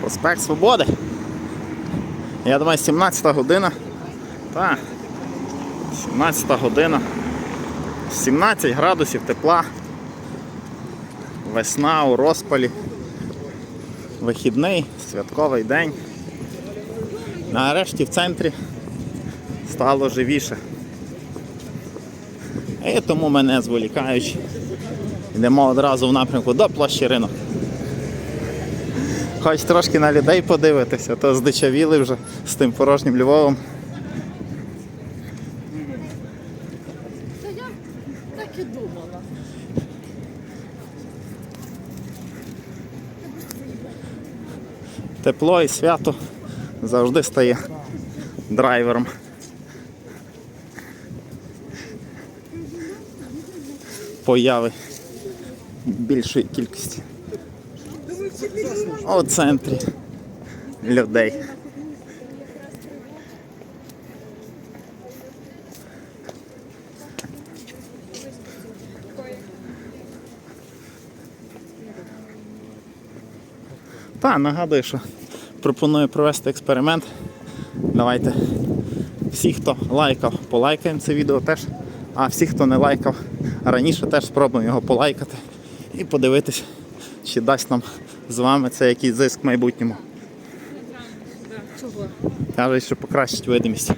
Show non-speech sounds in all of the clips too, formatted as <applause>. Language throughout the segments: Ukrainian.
Проспект Свободи. Я думаю, 17 година. Так. 17 година. 17 градусів тепла. Весна у розпалі. Вихідний, святковий день. Нарешті в центрі стало живіше. І тому мене зволікаючи. Йдемо одразу в напрямку до площі ринок. Хоч трошки на людей подивитися, то здичавіли вже з тим порожнім Львовом. Та я так і думала. Тепло і свято завжди стає драйвером. Появи більшої кількості. У центрі людей. Та, нагадую, що пропоную провести експеримент. Давайте всі, хто лайкав, полайкаємо це відео теж. А всі, хто не лайкав раніше, теж спробуємо його полайкати і подивитись, чи дасть нам з вами це якийсь зиск в майбутньому. Кажуть, що покращить видимість.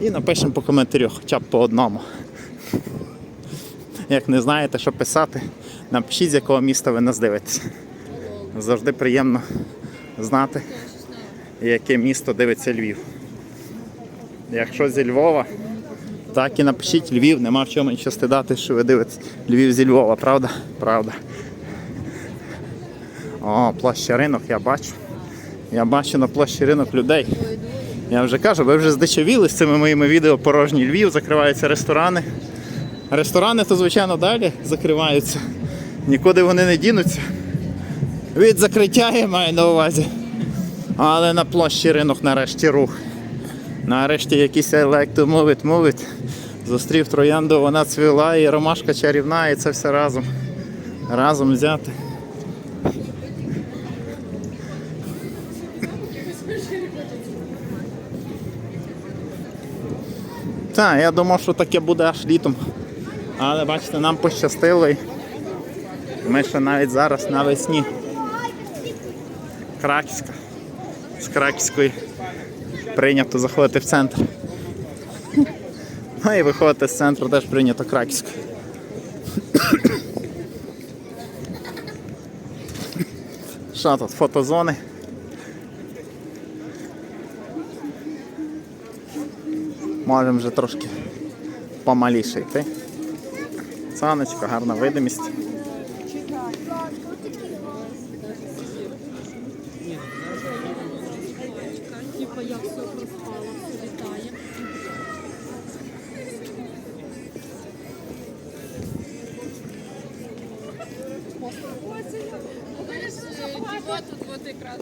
І напишемо по коментарю, хоча б по одному. Як не знаєте, що писати, напишіть, з якого міста ви нас дивитесь. Завжди приємно знати, яке місто дивиться Львів. Якщо зі Львова, так і напишіть Львів, нема в чому нічого стидати, що ви дивитесь Львів зі Львова, правда? Правда. О, площа ринок, я бачу. Я бачу на площі ринок людей. Я вже кажу, ви вже здичавіли з цими моїми відео порожній Львів, закриваються ресторани. Ресторани то, звичайно, далі закриваються. Нікуди вони не дінуться. Від закриття я маю на увазі. Але на площі ринок нарешті рух. Нарешті якийсь електромовить мовить. Зустрів троянду, вона цвіла, і ромашка чарівна, і це все разом. Разом взяти. Так, я думав, що таке буде аж літом. Але бачите, нам пощастило. Ми ще навіть зараз навесні. Краківська. З Краківської прийнято заходити в центр. Ну і виходити з центру теж прийнято Краківською. Що тут? Фотозони. Можемо вже трошки помаліше йти. Саночка, гарна видимість. Чого тут от якраз?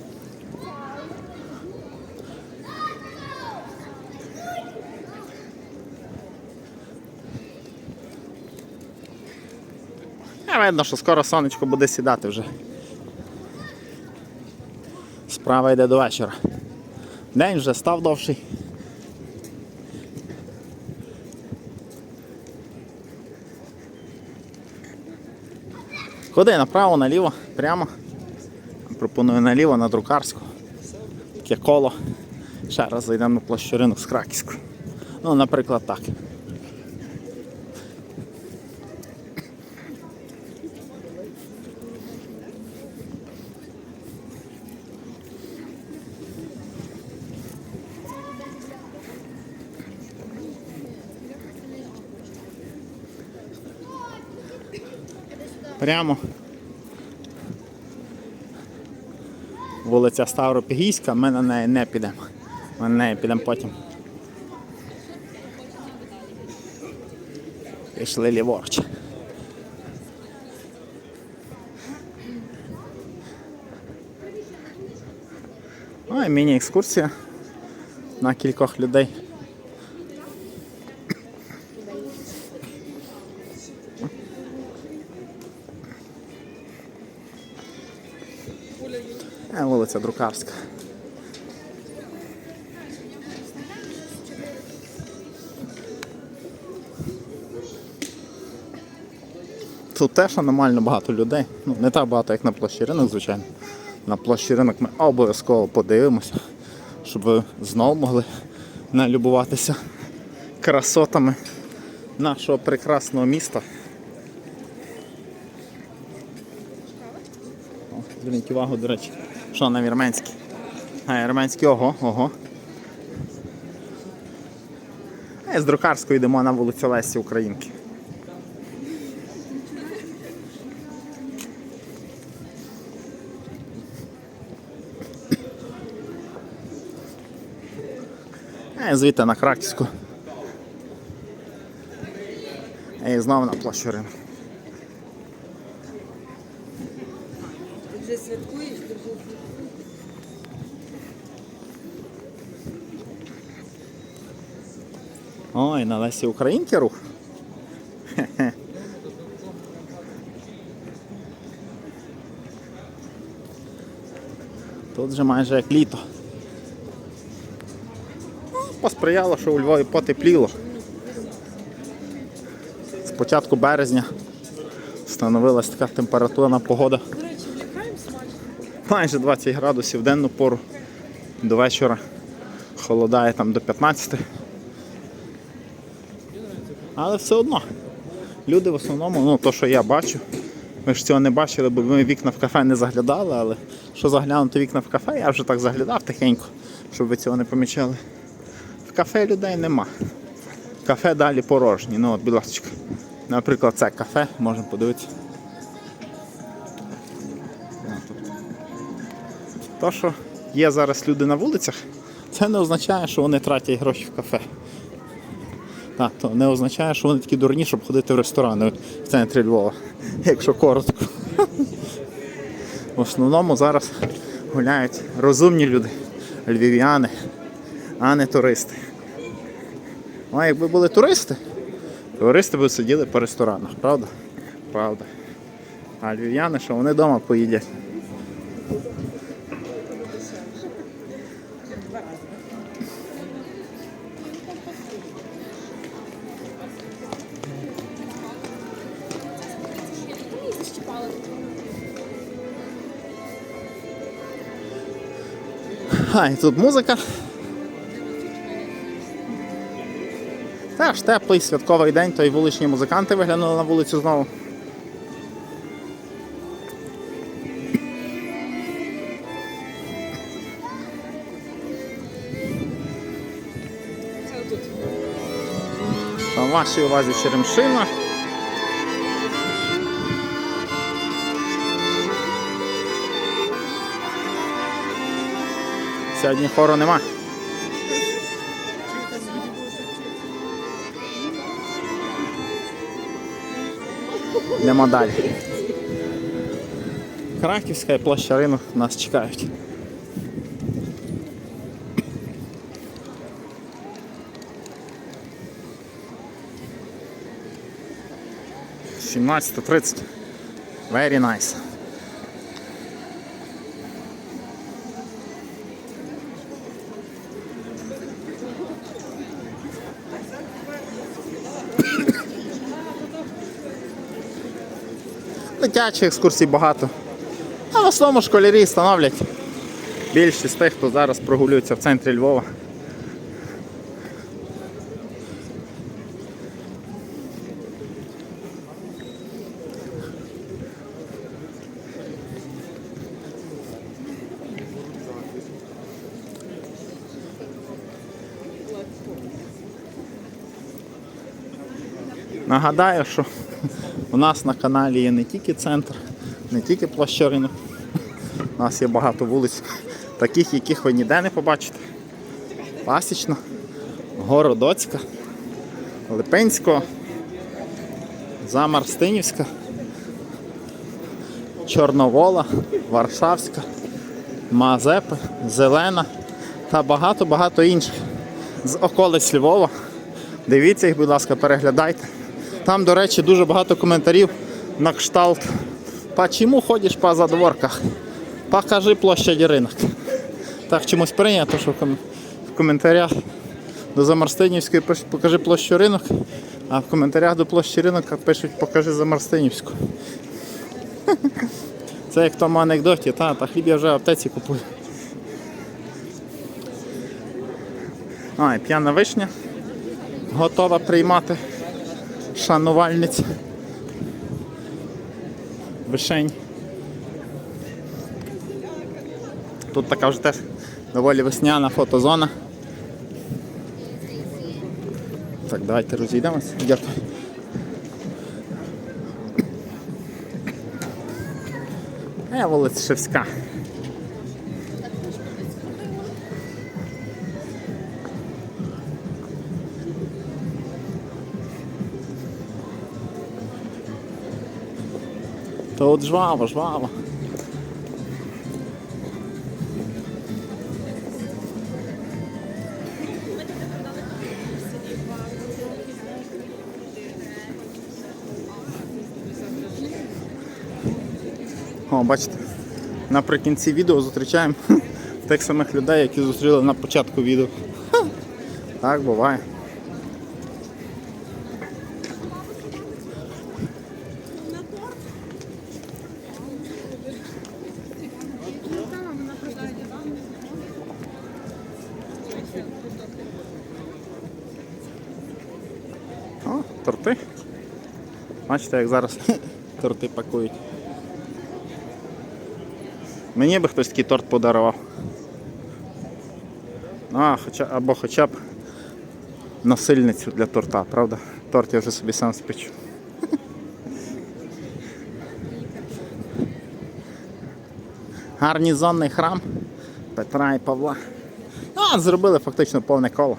Видно, що скоро сонечко буде сідати вже. Справа йде до вечора. День вже став довший. Куди? Направо, наліво, прямо. Пропоную наліво на друкарську. Таке коло. Ще раз зайдемо на площу ринок з Краківську. Ну, наприклад, так. Прямо. Вулиця Ставропігійська, ми на неї не підемо. Ми на неї підемо потім. Пішли ліворуч. Ну і міні-екскурсія на кількох людей. Вулиця Друкарська. Тут теж аномально багато людей. Ну, не так багато, як на площі ринок, звичайно. На площі ринок ми обов'язково подивимося, щоб ви знову могли налюбуватися красотами нашого прекрасного міста. Зверніть увагу, до речі, що на вірменській. А, вірменський, ого, ого. З Друкарської йдемо на вулицю Лесі Українки. Звідти на Краківську. І знову на площу ринку. Ти вже? Ой, на Лесі Українки рух. Тут же майже як літо. Ну, Посприяло, що у Львові потепліло. З початку березня встановилась така температурна погода. До речі, влікаємо смачно. Майже 20 градусів в денну пору. До вечора холодає там до 15. Але все одно. Люди в основному, ну то, що я бачу, ви ж цього не бачили, бо ми вікна в кафе не заглядали, але що заглянути вікна в кафе, я вже так заглядав тихенько, щоб ви цього не помічали. В кафе людей нема. Кафе далі порожні. Ну от, будь ласка. Наприклад, це кафе, можна подивитися. То, що є зараз люди на вулицях, це не означає, що вони тратять гроші в кафе. Так, то не означає, що вони такі дурні, щоб ходити в ресторани в центрі Львова, <laughs> якщо коротко. В основному зараз гуляють розумні люди, львів'яни, а не туристи. А якби були туристи, туристи б сиділи по ресторанах, правда? Правда. А львів'яни, що вони вдома поїдять. А, і тут музика. Теж теплий святковий день, то й вуличні музиканти виглянули на вулицю знову. Це. На вашій увазі Черемшина. Сьогодні хору нема. Йдемо далі. Краківська і площа ринок нас чекають. Сімнадцята тридцять. Very nice. Дитячі екскурсій багато. А в основному школярі становлять більшість тих, хто зараз прогулюється в центрі Львова. Нагадаю, що у нас на каналі є не тільки центр, не тільки площа. У нас є багато вулиць, таких, яких ви ніде не побачите. Пасічна, Городоцька, Липинського, Замарстинівська, Чорновола, Варшавська, Мазепи, Зелена та багато-багато інших з околиць Львова. Дивіться їх, будь ласка, переглядайте. Там, до речі, дуже багато коментарів на кшталт. Почему ходиш по задворках? Покажи площадь ринок. Так чомусь прийнято, що в коментарях до Замарстинівської пишуть покажи площу ринок, а в коментарях до площі ринок пишуть покажи Замарстинівську. <laughs> Це як в тому анекдоті, та, та хліб я вже в аптеці купую. А, і п'яна вишня. Готова приймати шанувальниць. Вишень. Тут така вже теж доволі весняна фотозона. Так, давайте розійдемося. Дякую. Е, вулиця Та от жваво, жваво. О, бачите, наприкінці відео зустрічаємо <laughs> тих самих людей, які зустріли на початку відео. Так буває. О, торти. Бачите, як зараз <laughs> торти пакують. Мені би хтось такий торт подарував. А, хоча, або хоча б насильницю для торта, правда? Торт я вже собі сам спечу. <laughs> Гарнізонний храм Петра і Павла. А, зробили фактично повне коло.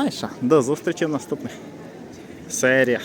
А і що, до зустрічі в наступних серіях.